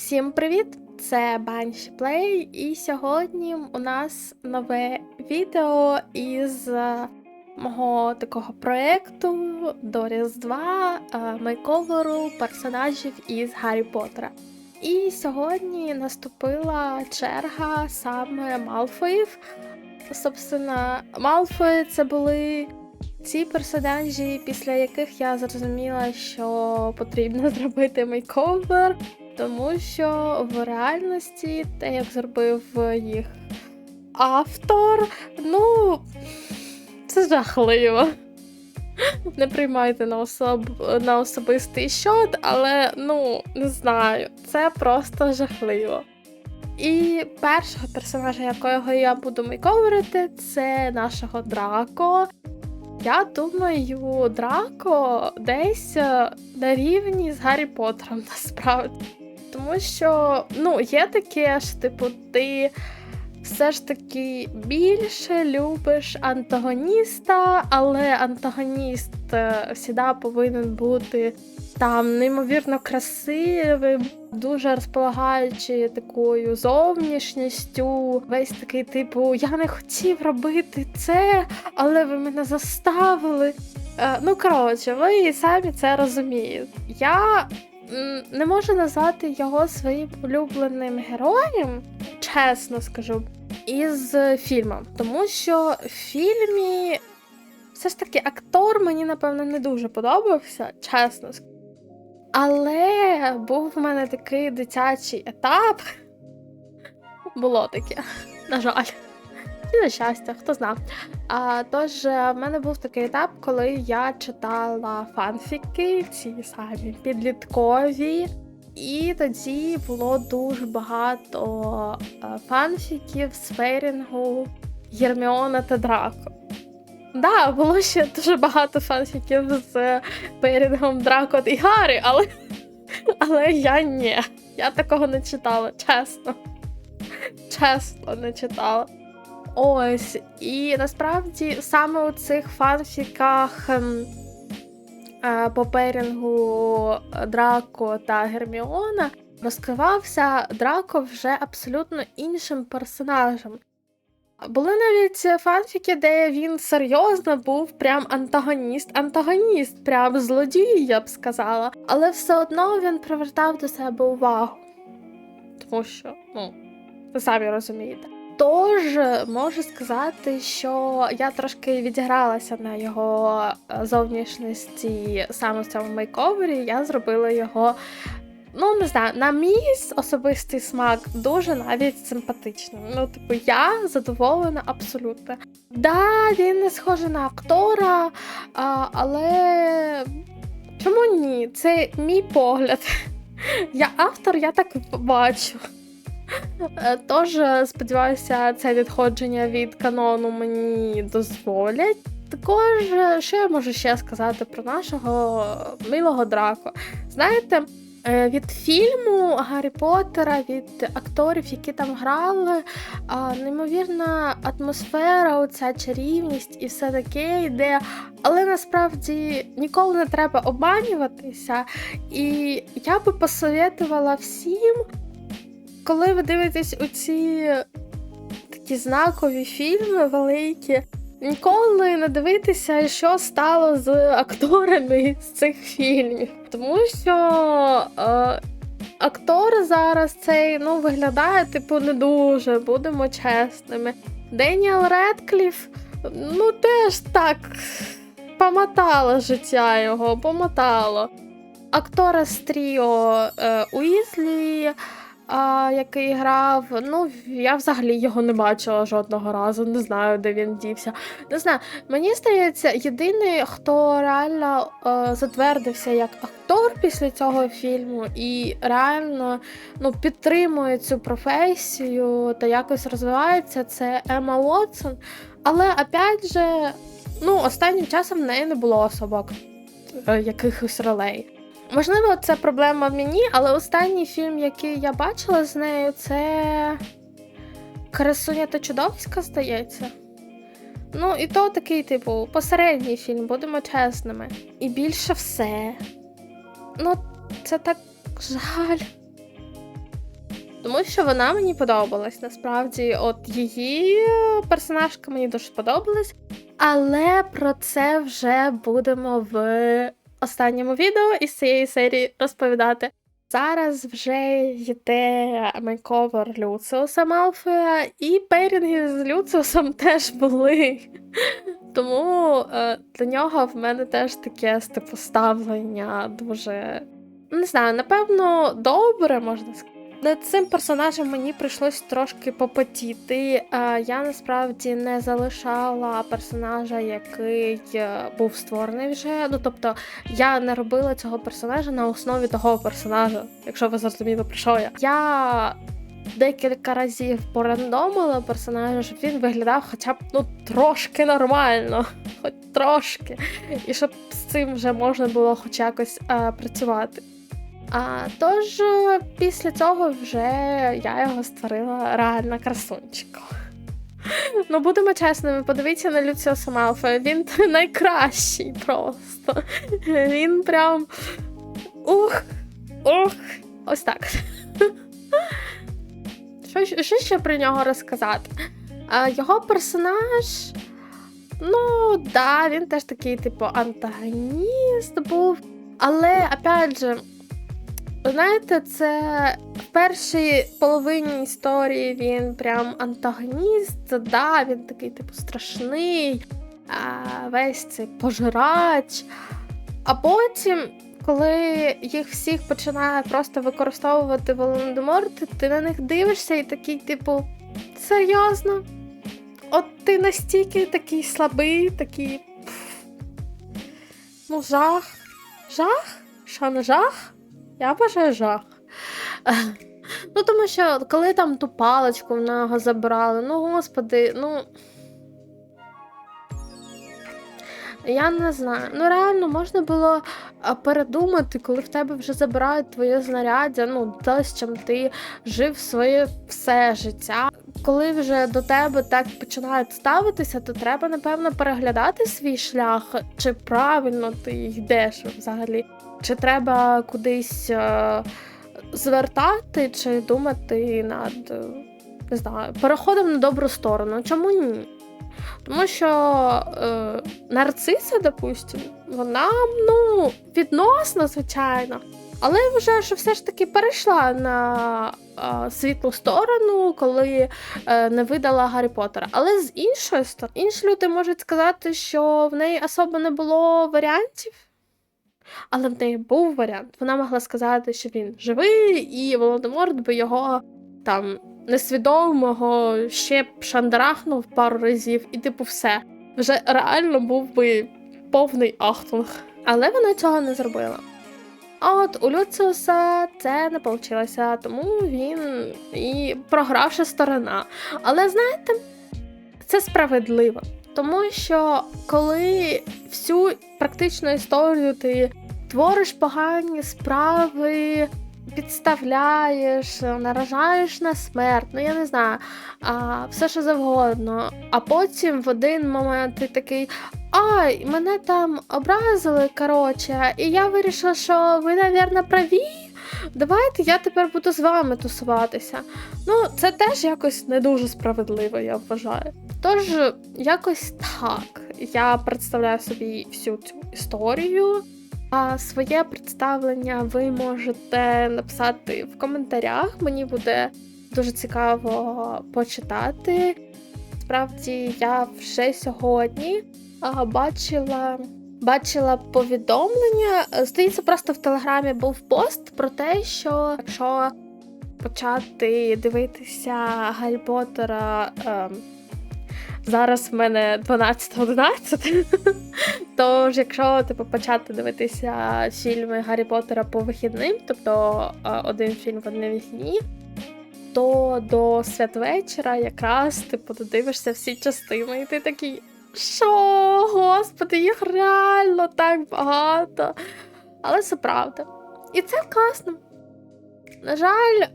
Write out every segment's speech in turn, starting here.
Всім привіт! Це Banshee Play, і сьогодні у нас нове відео із е, мого такого проєкту до Різдва е, мейковеру персонажів із Гаррі Поттера. І сьогодні наступила черга саме Малфоїв. Собственно, Малфої це були ці персонажі, після яких я зрозуміла, що потрібно зробити мейковер, тому що в реальності те, як зробив їх автор, ну це жахливо. Не приймайте на особ... на особистий щот, але ну не знаю, це просто жахливо. І першого персонажа, якого я буду мейковерити, це нашого Драко. Я думаю, Драко десь е, на рівні з Гаррі Поттером насправді. Тому що, ну, є таке ж, типу, ти все ж таки більше любиш антагоніста, але антагоніст е, завжди повинен бути там неймовірно красивим, дуже розполагаючи такою зовнішністю. Весь такий, типу, я не хотів робити це, але ви мене заставили. Е, ну, коротше, ви самі це розумієте. Я не можу назвати його своїм улюбленим героєм, чесно скажу, із фільму. Тому що в фільмі все ж таки актор мені, напевно, не дуже подобався, чесно скажу. Але був в мене такий дитячий етап. Було таке, на жаль. І на щастя, хто знав. А, Тож, е, в мене був такий етап, коли я читала фанфіки, ці самі підліткові. І тоді було дуже багато е, фанфіків з фейрінгу Герміона та Драко. Да, було ще дуже багато фанфіків з Перінгом Драко і Гаррі, але але я ні. Я такого не читала, чесно. Чесно, не читала. Ось. І насправді саме у цих фанфіках ем, е, по Перінгу Драко та Герміона розкривався Драко вже абсолютно іншим персонажем. Були навіть фанфіки, де він серйозно був прям антагоніст, антагоніст, прям злодій, я б сказала. Але все одно він привертав до себе увагу. Тому що, ну, ви самі розумієте. Тож можу сказати, що я трошки відігралася на його е, зовнішності саме в цьому мейковері. Я зробила його Ну, не знаю, на мій особистий смак дуже навіть симпатичним. Ну, типу, я задоволена абсолютно. Да, він не схожий на актора, але чому ні? Це мій погляд. Я автор, я так бачу. Е, тож, сподіваюся, це відходження від канону мені дозволять. Також, що я можу ще сказати про нашого милого драко? Знаєте, Е, від фільму Гаррі Поттера, від акторів, які там грали, неймовірна атмосфера, оця чарівність і все таке йде. Але насправді ніколи не треба обманюватися. І я би посоветувала всім, коли ви дивитесь у ці такі знакові фільми великі. Ніколи не дивитися, що стало з акторами з цих фільмів. Тому що е, актор зараз цей ну, виглядає, типу, не дуже, будемо чесними. Деніел Редкліф, ну, теж так помотало життя його, помотало. Актора з Тріо е, Уізлі а, який грав. Ну, я взагалі його не бачила жодного разу, не знаю, де він дівся. Не знаю, мені здається, єдиний, хто реально е, затвердився як актор після цього фільму і реально ну, підтримує цю професію та якось розвивається, це Ема Уотсон. Але опять же, ну, останнім часом в неї не було особок е, якихось ролей. Можливо, це проблема в мені, але останній фільм, який я бачила з нею, це Красуня та чудовиська, здається. Ну, і то такий, типу, посередній фільм, будемо чесними. І більше все. Ну, це так жаль. Тому що вона мені подобалась. Насправді, от її персонажка мені дуже сподобалась. Але про це вже будемо в останньому відео із цієї серії розповідати. Зараз вже йде мейковер Люциуса Малфоя, і пейрінги з Люциусом теж були. Тому е, для нього в мене теж таке типу, ставлення дуже. Не знаю, напевно, добре можна сказати. Над цим персонажем мені прийшлось трошки попотіти. Я насправді не залишала персонажа, який е, був створений вже. Ну тобто я не робила цього персонажа на основі того персонажа, якщо ви зрозуміли, про що я. Я декілька разів порандомила персонажа, щоб він виглядав хоча б ну трошки нормально, хоч трошки. І щоб з цим вже можна було хоч якось е, працювати. А, Тож е, після цього вже я його створила реально красунчиком. Ну, будемо чесними, подивіться на Люціуса Малфоя, він найкращий просто. Він прям. Ух! Ух! Ось так. Що, що ще про нього розказати? А, Його персонаж. Ну, да, він теж такий, типу, антагоніст був. Але, опять же, знаєте, це в першій половині історії він прям антагоніст, да, він такий, типу, страшний, а, весь цей пожирач. А потім, коли їх всіх починає просто використовувати Волан-де-Морт, ти на них дивишся і такий, типу, серйозно? От ти настільки такий слабий, такий. Ну, жах. Жах? Не жах? Я бажаю жах. Ну, тому що коли там ту паличку в нього забрали, ну господи, ну. Я не знаю. Ну, реально, можна було передумати, коли в тебе вже забирають твоє знаряддя, ну, те, з чим ти жив своє все життя. Коли вже до тебе так починають ставитися, то треба, напевно, переглядати свій шлях, чи правильно ти йдеш взагалі, чи треба кудись е звертати, чи думати над не знаю, переходом на добру сторону. Чому ні? Тому що е, нарциса, допустим, вона ну, відносно, звичайно, але вже що все ж таки перейшла на е, світлу сторону, коли е, не видала Гаррі Поттера. Але з іншої сторони, інші люди можуть сказати, що в неї особо не було варіантів. Але в неї був варіант. Вона могла сказати, що він живий, і Володимор би його там несвідомого ще б шандарахнув пару разів, і типу все. Вже реально був би повний ахтунг. Але вона цього не зробила. От у Люциуса це не вийшло, тому він і програвша сторона. Але знаєте, це справедливо. Тому що коли всю практичну історію ти твориш погані справи, підставляєш, наражаєш на смерть, ну я не знаю, а, все що завгодно. А потім в один момент ти такий. Ай, мене там образили, коротше, і я вирішила, що ви, навірно, праві. Давайте я тепер буду з вами тусуватися. Ну, це теж якось не дуже справедливо, я вважаю. Тож, якось так. Я представляю собі всю цю історію. А своє представлення ви можете написати в коментарях. Мені буде дуже цікаво почитати. Справді, я вже сьогодні бачила. Бачила повідомлення. Здається, просто в телеграмі був пост про те, що якщо почати дивитися Гаррі Поттера ем, Зараз в мене 12-11. Тож, якщо типу, почати дивитися фільми Гаррі Поттера по вихідним, тобто один фільм в одні вихідні, то до святвечора якраз типу, додивишся всі частини, і ти такий. Що, господи, їх реально так багато. Але це правда. І це класно. На жаль,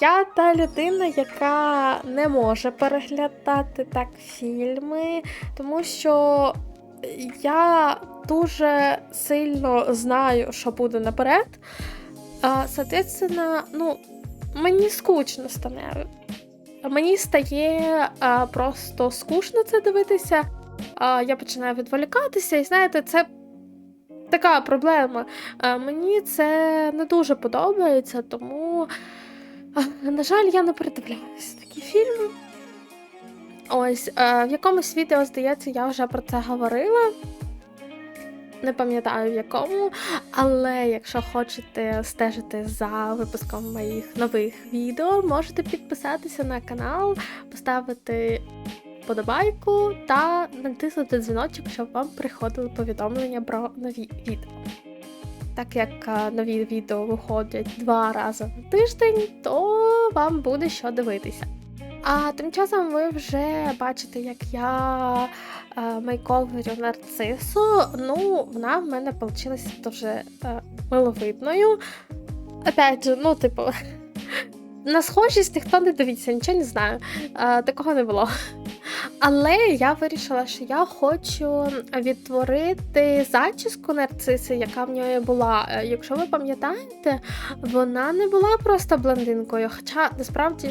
я та людина, яка не може переглядати так фільми, тому що я дуже сильно знаю, що буде наперед. А, Соответственно, ну, мені скучно стане. Мені стає просто скучно це дивитися. Я починаю відволікатися, і знаєте, це така проблема. Мені це не дуже подобається, тому, на жаль, я не передивляюся такі фільми. Ось, а, в якомусь відео, здається, я вже про це говорила. Не пам'ятаю в якому, але якщо хочете стежити за випуском моїх нових відео, можете підписатися на канал, поставити подобайку та натиснути дзвіночок, щоб вам приходили повідомлення про нові відео. Так як е, нові відео виходять два рази на тиждень, то вам буде що дивитися. А тим часом ви вже бачите, як я е, мейковерю нарцису. Ну, вона в мене вийшла дуже е, миловидною. Опять же, ну, типу, на схожість ніхто не дивіться, нічого не знаю. Такого не було. Але я вирішила, що я хочу відтворити зачіску нарциси, яка в нього була. Е, Якщо ви пам'ятаєте, вона не була просто блондинкою. Хоча насправді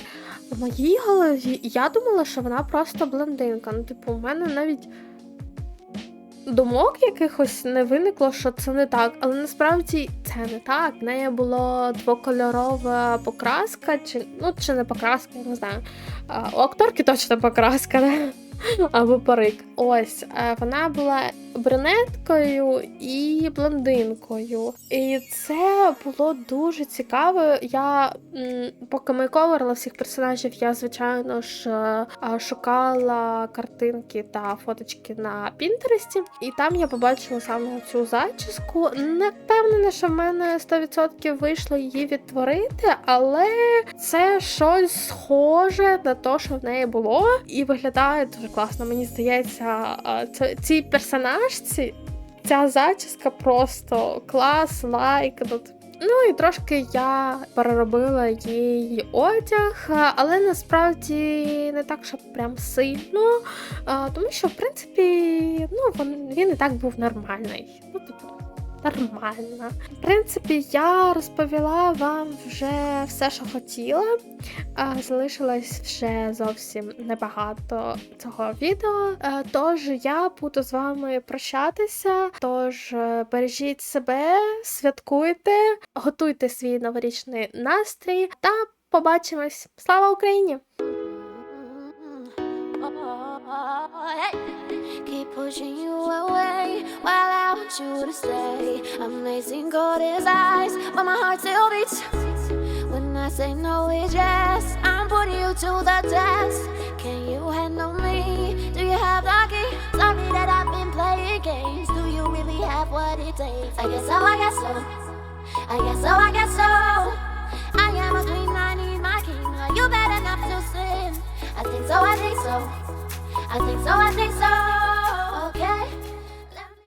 в моїй голові я думала, що вона просто блондинка. Ну, типу, у мене навіть думок якихось не виникло, що це не так. Але насправді це не так. В неї була двокольорова покраска, чи ну чи не покраска, я не знаю. А, у акторки точно покраска, не? Або парик. Ось е, вона була брюнеткою і блондинкою. І це було дуже цікаво. Я поки ми коверила всіх персонажів, я звичайно ж е, шукала картинки та фоточки на Пінтересті, і там я побачила саме цю зачіску. Не впевнена, що в мене 100% вийшло її відтворити, але це щось схоже на те, що в неї було, і виглядає дуже класно. Мені здається, е, це ці ця зачіска просто клас, лайк. Ну, Ну і трошки я переробила їй одяг, але насправді не так, щоб прям сильно. Тому що, в принципі, ну, він і так був нормальний. Ну, типу, нормально. В принципі, я розповіла вам вже все, що хотіла. Залишилось ще зовсім небагато цього відео. Тож я буду з вами прощатися. Тож е, бережіть себе, святкуйте, готуйте свій новорічний настрій та побачимось! Слава Україні! Pushing you away while I want you to stay. Amazing cold as ice, but my heart still beats. When I say no, it's yes. I'm putting you to the test. Can you handle me? Do you have the key? Sorry that I've been playing games. Do you really have what it takes? I guess so, I guess so. I guess so, I guess so. I am a queen, I need my king. Are you better not to sin? I think so, I think so. I think so, I think so.